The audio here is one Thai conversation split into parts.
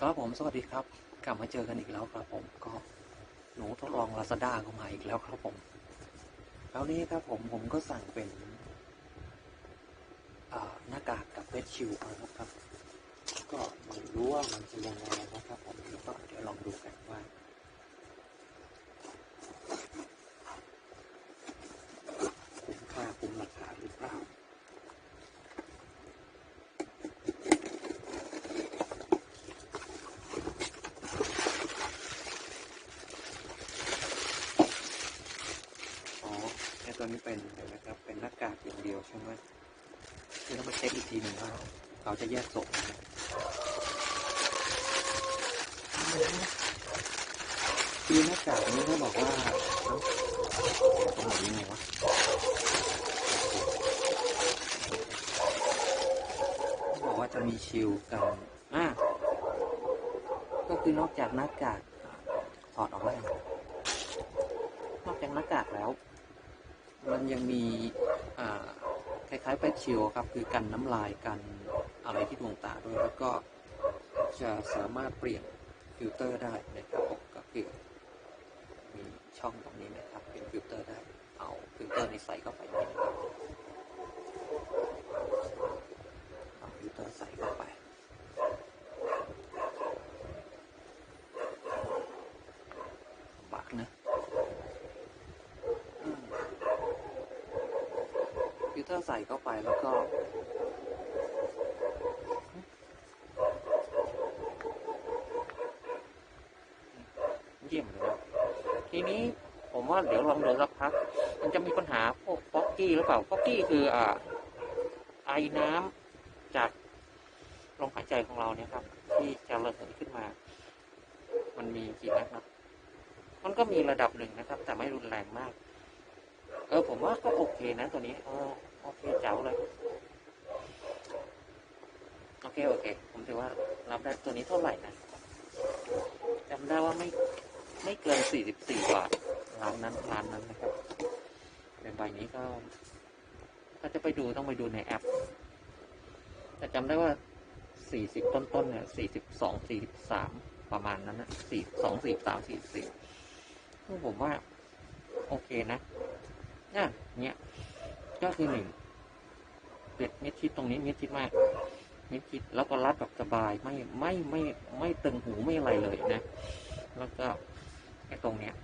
ครับผมสวัสดีครับ กลับมาเจอกันอีกแล้วครับผมก็หนูทดลองลาซาด้าเข้ามาอีกแล้วครับผมแล้วนี้ครับผมผมก็สั่งเป็นหน้ากากกับเฟสชิลเอานะครับ ก็ไม่รู้ว่ามันจะยังไงนะครับผมเดี๋ยวก็เดี๋ยวลองดูกันว่าคุ้มค่าคุ้มราคาหรือเปล่า อ๋อไอตัวนี้เป็นเดี๋ยวนะครับ เป็นหน้ากากอย่างเดียวใช่ไหมคือต้องไปเช็คอีกทีหนึ่งว่าเขาจะแยกส่งไหมคือหน้ากากนี้เขาบอกว่าตรงไหนยังไงวะเขาบอกว่าจะมีชิลกันอ่าก็คือนอกจากหน้ากากถอดออกแล้วนอกจากหน้ากากแล้ว มันยังมีคล้ายๆแปดชิลครับ คือกันน้ำลายกันอะไรที่ดวงตาด้วย แล้วก็จะสามารถเปลี่ยนฟิลเตอร์ได้นะครับก็คือมีช่องตรงนี้นะครับ เป็นฟิลเตอร์ได้ เอาฟิลเตอร์ในใส่เข้าไปนี่นะครับเอาฟิลเตอร์ใส่เข้าไป บักนะอืม ฟิลเตอใส่เข้าไปแล้วก็เยี่ยมเลยนะทีนี้ผมว่าเดี๋ยวลองดูสักพัก มันจะมีปัญหาพวกฟอกกี้หรือเปล่าฟอกกี้คืออ่าไอน้ำจากลมหายใจของเราเนี่ยครับ ที่จะระเหยขึ้นมา มันมีกี่นัดนะมันก็มีระดับหนึ่งนะครับ แต่ไม่รุนแรงมาก เออผมว่าก็โอเคนะตัวนี้เออ อเคเจ๋วเลยโอเคโอเค ผมถือว่ารับได้ตัวนี้เท่าไหร่นะจำได้ว่าไม่ไม่เกินสี่สิบสี่บาทร้านนั้นร้านนั้นนะครับเป็นใบนี้ก็ถ้าจะไปดูต้องไปดูในแอป แต่จำได้ว่าสี่สิบต้นๆเนี่ยสี่สิบสองสี่สิบสามประมาณนั้นนะสี่สองสี่สามสี่สี่ผมว่า โอเคนะอะเนี้ย ก็คือหนึ่งเป็ดเม็ดชิดตรงนี้เม็ดชิดมากเม็ดชิดแล้วก็รัดแบบสบายไม่ไม่ไม่ไม่ตึงหูไม่อะไรเลยนะ แล้วก็ไอ้ตรงเนี้ย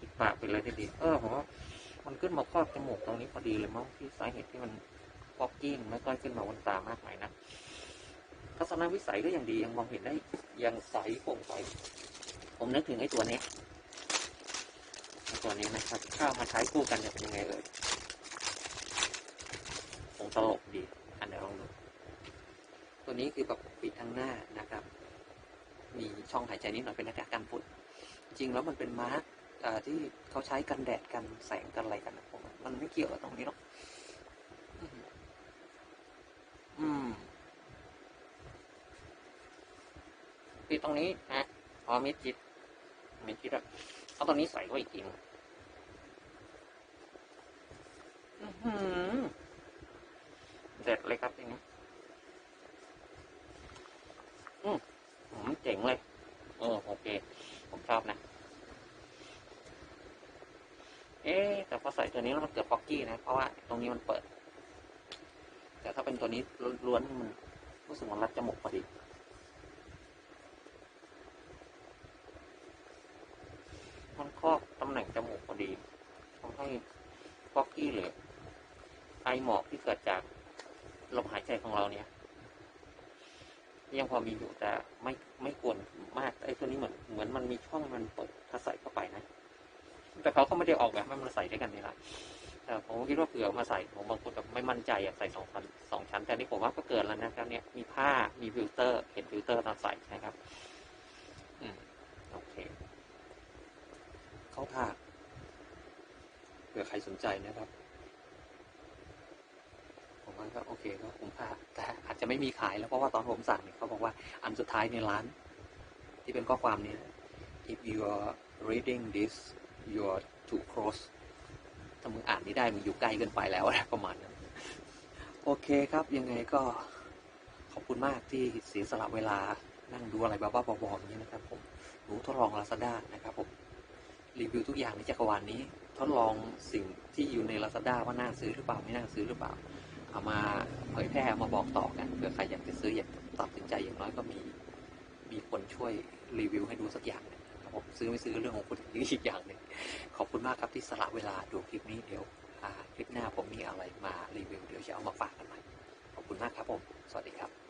ปิดปากไปเลยทีเดียวเออผมว่ามันขึ้นมาครอบจมูกตรงนี้พอดีเลยมั้งที่สาเหตุที่มันฟอกกิ้งไม่ค่อยขึ้นมาบนตามากมายนะทัศนวิสัยก็ยังดียังมองเห็นได้ยังใสโปร่งใสผมนึกถึงไอ้ตัวนี้ไอ้ตัวนี้นะครับถ้าเอามาใช้คู่กันจะเป็นยังไงเอ่ย งตลกดีอันเดี๋ยวลองดูตัวนี้คือแบบปิดทางหน้านะครับ มีช่องหายใจนิดหน่อยเป็นหน้ากากกันฝุ่นจริงแล้วมันเป็นมาร์กอ่าที่เขาใช้กันแดดกันแสงกันอะไรกันนะผมมันไม่เกี่ยวกับตรงนี้หรอกอืมปิดตรงนี้นะพอมิดจิตมิดจิตอะเอาตรงนี้ใส่ไว้อีกทีนึงอื้อหือเด็ดเลยครับทีนี้ อืมอืมเจ๋งเลย เออโอเค ผม ชอบนะ เอ๊แต่พอใส่ตัวนี้แล้วมันเกิดฟอกกี้นะ เพราะว่าตรงนี้มันเปิด แต่ถ้าเป็นตัวนี้ล้วนมันรู้สึกมันรัดจมูกพอดี มันครอบตำแหน่งจมูกพอดีทำให้ฟอกกี้หรือไอหมอกที่เกิดจากลมหายใจของเราเนี่ย ยังพอมีอยู่แต่ไม่ไม่ควรมากไอ้ตัวนี้เหมือนเหมือนมันมีช่องมันเปิดถ้าใส่เข้าไปนะ แต่เขาก็ไม่ได้ออกแบบให้มันใส่ด้วยกันนี่แหละแต่ผมคิดว่าเผื่อมาใส่ผมบางคนแบบไม่มั่นใจอะใส่สองชั้นสองชั้นแต่นี่ผมว่าก็เกินแล้วนะครับ เนี่ยมีผ้ามีฟิลเตอร์เห็นฟิลเตอร์ตอนใส่นะครับอืมโอเคเข้าท่าเผื่อใครสนใจนะครับ มว่าก็โอเคก็คุ้มค่าแต่อาจจะไม่มีขายแล้วเพราะว่าตอนผมสั่งเนี่ยเขาบอกว่าอันสุดท้ายในร้าน ที่เป็นข้อความนี่ย if you are reading this you are too close ถ้ามึงอ่านนี้ได้มึงอยู่ใกล้เกินไปแล้วนะประมาณนั้นโอเคครับยังไงก็ขอบคุณมากที่เสียสละเวลานั่งดูอะไรบ้าๆบอๆอย่างนี้นะครับผมหนูทดลอง Lazada นะครับผมรีวิวทุกอย่างในจักรวาลนี้ ทดลองสิ่งที่อยู่ใน Lazada ว่าน่าซื้อหรือเปล่าไม่น่าซื้อหรือเปล่า เอามาเผยแพร่มาบอกต่อกันเผื่อใครอยากจะซื้ออยากตัดสินใจอย่างน้อยก็มีมีคนช่วยรีวิวให้ดูสักอย่างนะครับผมซื้อไม่ซื้อเรื่องของคุณอีกอย่างหนึ่งขอบคุณมากครับที่สละเวลาดูคลิปนี้เดี๋ยวคลิปหน้าผมมีอะไรมารีวิวเดี๋ยวจะเอามาฝากกันใหม่ขอบคุณมากครับผม สวัสดีครับ